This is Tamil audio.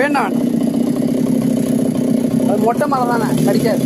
வேண்டாம். அது மொட்டை மரம் தானே கடிக்காது.